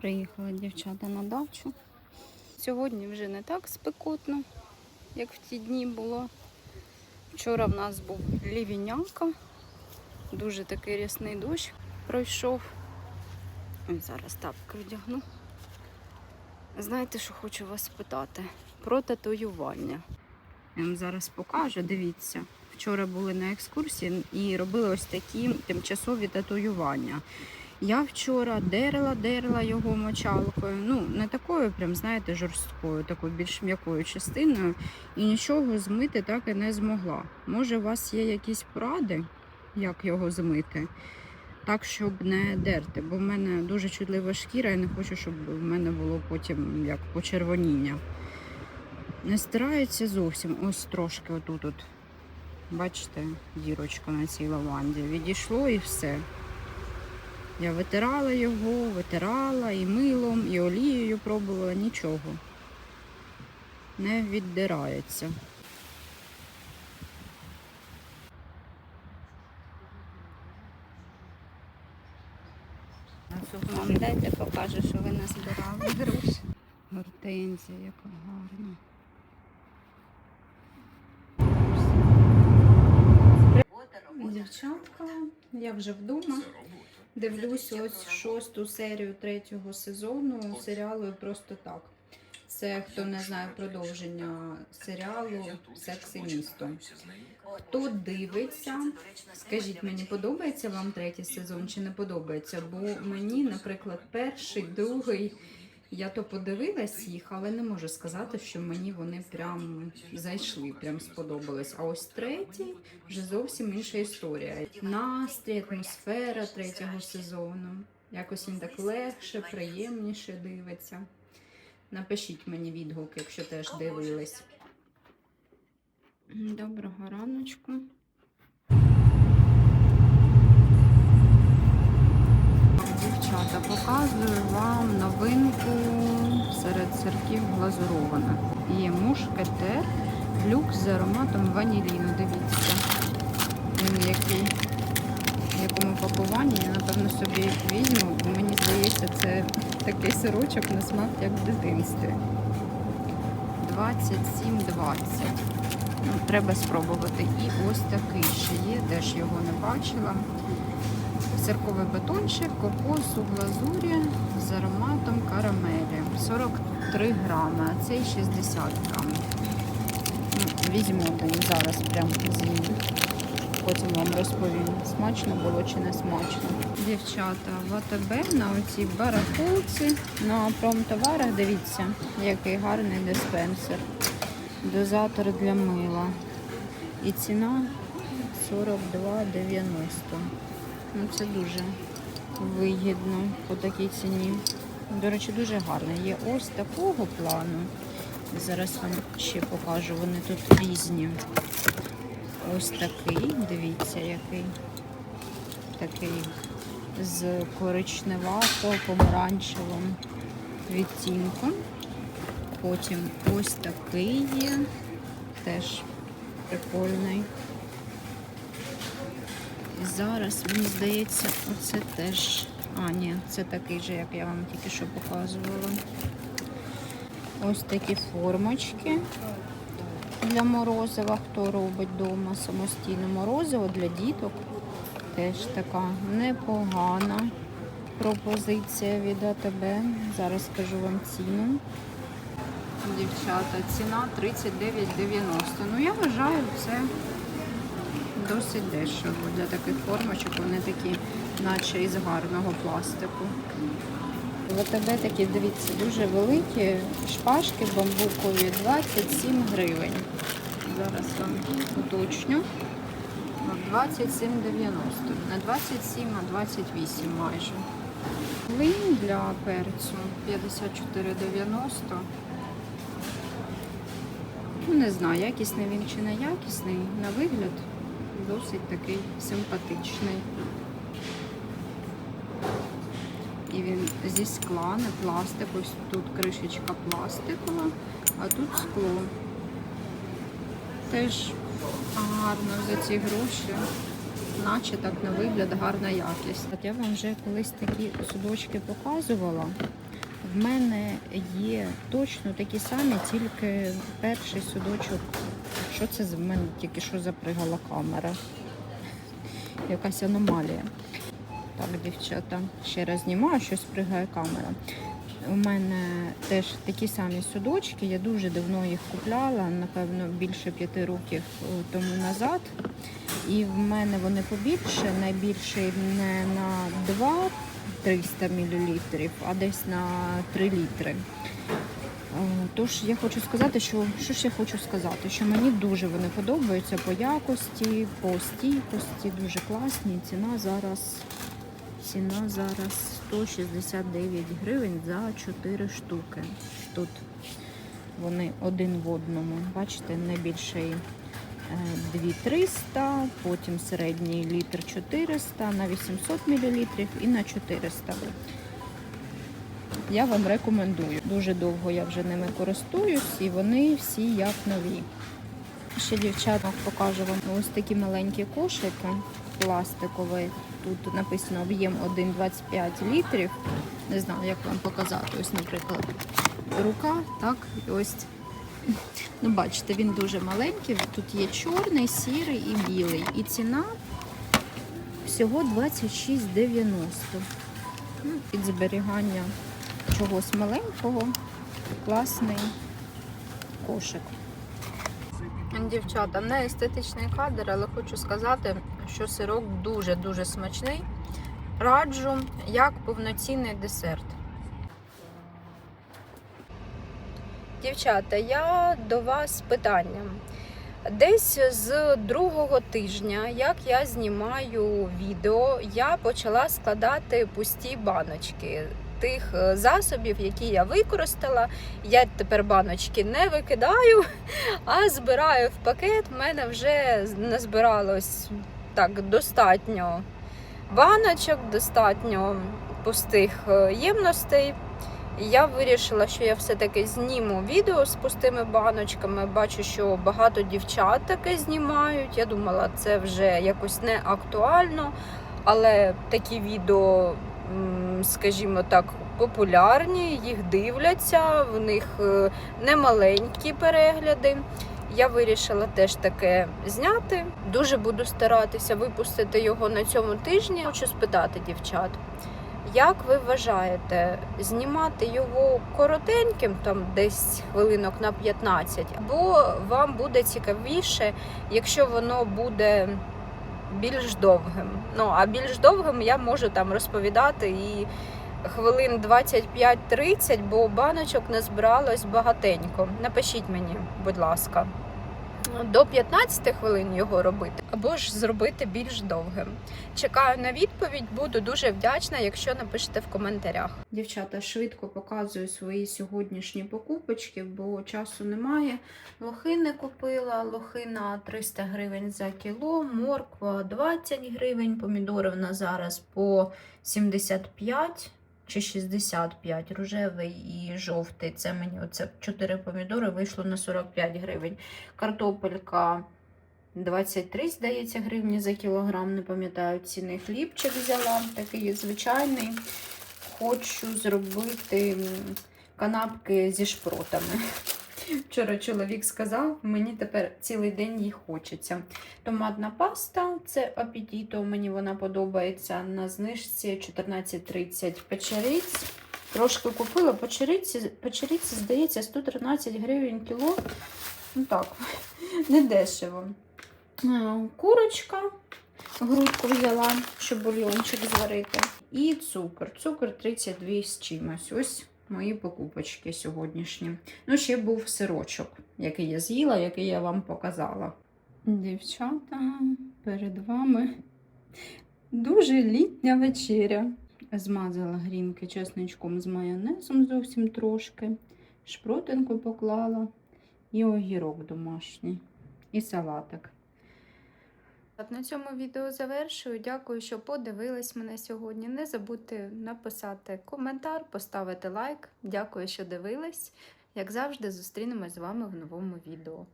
Приїхали дівчата на дачу. Сьогодні вже не так спекотно, як в ті дні було. Вчора в нас був лівіняка, дуже такий рясний дощ пройшов. Зараз тапки одягну. Знаєте, що хочу вас спитати? Про татуювання. Я вам зараз покажу, дивіться. Вчора були на екскурсії і робили ось такі тимчасові татуювання. Я вчора дерла, дерла його мочалкою. Ну, не такою, прям, знаєте, жорсткою, такою більш м'якою частиною. І нічого змити так і не змогла. Може, у вас є якісь поради, як його змити? Так, щоб не дерти, бо в мене дуже чутлива шкіра, і не хочу, щоб в мене було потім як почервоніння. Не стирається зовсім. Ось трошки отут. -от. Бачите, дірочка на цій лаванді. Відійшло і все. Я витирала його, витирала і милом, і олією пробувала, нічого. Не віддирається. Вам дайте покажу, що ви назбирали гроші. Гортензія, яка гарна. Дівчатка, я вже вдома. Дивлюсь ось шосту серію третього сезону серіалу просто так. Це хто не знає продовження серіалу Секс і місто. Хто дивиться, скажіть мені, подобається вам третій сезон чи не подобається? Бо мені, наприклад, перший, другий, я то подивилась їх, але не можу сказати, що мені вони прям зайшли, прям сподобались. А ось третій вже зовсім інша історія. Настрій, атмосфера третього сезону. Якось він так легше, приємніше дивиться. Напишіть мені відгук, якщо теж дивились. Доброго раночку. Дівчата, показую вам новинку серед сирків глазурована. Є мушкетер, люкс з ароматом ваніліну. Дивіться. Він який, в якому пакуванні. Я, напевно, собі візьму, бо мені здається, це такий сирочок на смак, як в дитинстві. 27,20. Ну, треба спробувати. І ось такий ще є, теж його не бачила. Сирковий батончик, кокос у глазурі з ароматом карамелі. 43 грами, а цей 60 грам. Ну, візьму один зараз прямо з'їм. Потім вам розповім, смачно було чи не смачно. Дівчата, в АТБ на оцій барахолці, на промтоварах, дивіться, який гарний диспенсер. Дозатор для мила. І ціна 42,90. Ну, це дуже вигідно по такій ціні. До речі, дуже гарно. Є ось такого плану. Зараз вам ще покажу, вони тут різні. Ось такий, дивіться, який. Такий з коричневато помаранчевим відтінком. Потім ось такий є, теж прикольний. І зараз, мені здається, оце теж. А, ні, це такий же, як я вам тільки що показувала. Ось такі формочки для морозива, хто робить вдома самостійно морозиво для діток. Теж така непогана пропозиція від АТБ. Зараз скажу вам ціну. Дівчата, ціна 39,90. Ну я вважаю, це досить дешево для таких формочок. Вони такі, наче із гарного пластику. В АТБ такі, дивіться, дуже великі шпажки бамбукові 27 гривень. Зараз вам уточню. 27,90. Не 27, а 28 майже. Лин для перцю 54,90. Ну, не знаю, якісний він чи не якісний. На вигляд досить такий симпатичний. І він зі скла, не пластик. Ось тут кришечка пластикова, а тут скло. Теж гарно за ці гроші. Наче так на вигляд гарна якість. От я вам вже колись такі судочки показувала. в мене є точно такі самі, тільки перший судочок. Що це з мене тільки що запригала камера? Якась аномалія. Так, дівчата, ще раз знімаю, щось пригає камера. У мене теж такі самі судочки. Я дуже давно їх купляла, напевно, більше п'яти років е, тому назад. І в мене вони побільше, найбільший не на 2 300 мл, а десь на 3 літри. Е, Тож я хочу сказати, що що ж я хочу сказати, що мені дуже вони подобаються по якості, по стійкості, дуже класні. Ціна зараз ціна зараз 169 гривень за 4 штуки. Тут вони один в одному. Бачите, найбільший е, 2300, потім середній літр 400 на 800 мл і на 400. Я вам рекомендую. Дуже довго я вже ними користуюсь і вони всі як нові. Ще дівчатам покажу вам ось такі маленькі кошики пластикові. Тут написано об'єм 1,25 літрів. Не знаю, як вам показати. Ось, наприклад, рука, так, і ось. Ну, бачите, він дуже маленький. Тут є чорний, сірий і білий. І ціна всього 26,90. Ну, під зберігання чогось маленького. Класний кошик. Дівчата, не естетичний кадр, але хочу сказати, що сирок дуже-дуже смачний. Раджу як повноцінний десерт. Дівчата, я до вас з питанням. Десь з другого тижня, як я знімаю відео, я почала складати пусті баночки тих е, засобів, які я використала. Я тепер баночки не викидаю, а збираю в пакет. У мене вже назбиралось так достатньо баночок, достатньо пустих е, ємностей. Я вирішила, що я все-таки зніму відео з пустими баночками. Бачу, що багато дівчат таке знімають. Я думала, це вже якось не актуально, але такі відео, скажімо так, популярні, їх дивляться, в них е, немаленькі перегляди. Я вирішила теж таке зняти. Дуже буду старатися випустити його на цьому тижні. Хочу спитати дівчат. Як ви вважаєте, знімати його коротеньким, там десь хвилинок на 15, або вам буде цікавіше, якщо воно буде більш довгим? Ну, а більш довгим я можу там розповідати і хвилин 25-30, бо баночок не збиралось багатенько. Напишіть мені, будь ласка. До 15 хвилин його робити, або ж зробити більш довгим. Чекаю на відповідь, буду дуже вдячна, якщо напишете в коментарях. Дівчата, швидко показую свої сьогоднішні покупочки, бо часу немає. Лохини купила, лохина 300 гривень за кіло, морква 20 гривень, помідори в нас зараз по 75 чи 65, рожевий і жовтий. Це мені оце 4 помідори вийшло на 45 гривень. Картопелька 23, здається, гривні за кілограм, не пам'ятаю ціни. Хлібчик взяла, такий звичайний. Хочу зробити канапки зі шпротами. Вчора чоловік сказав, мені тепер цілий день їх хочеться. Томатна паста це апетіто, мені вона подобається на знижці 14,30 печериць. Трошки купила печериці, печериці, здається, 113 гривень кіло. Ну так, не дешево. Е, Курочка, грудку взяла, щоб бульйончик зварити. І цукор. Цукор 32 з чимось. Ось мої покупочки сьогоднішні. Ну, ще був сирочок, який я з'їла, який я вам показала. Дівчата, перед вами дуже літня вечеря. Змазала грінки чесничком з майонезом зовсім трошки. Шпротинку поклала і огірок домашній. І салатик. На цьому відео завершую. Дякую, що подивились мене сьогодні. Не забудьте написати коментар, поставити лайк. Дякую, що дивились. Як завжди, зустрінемось з вами в новому відео.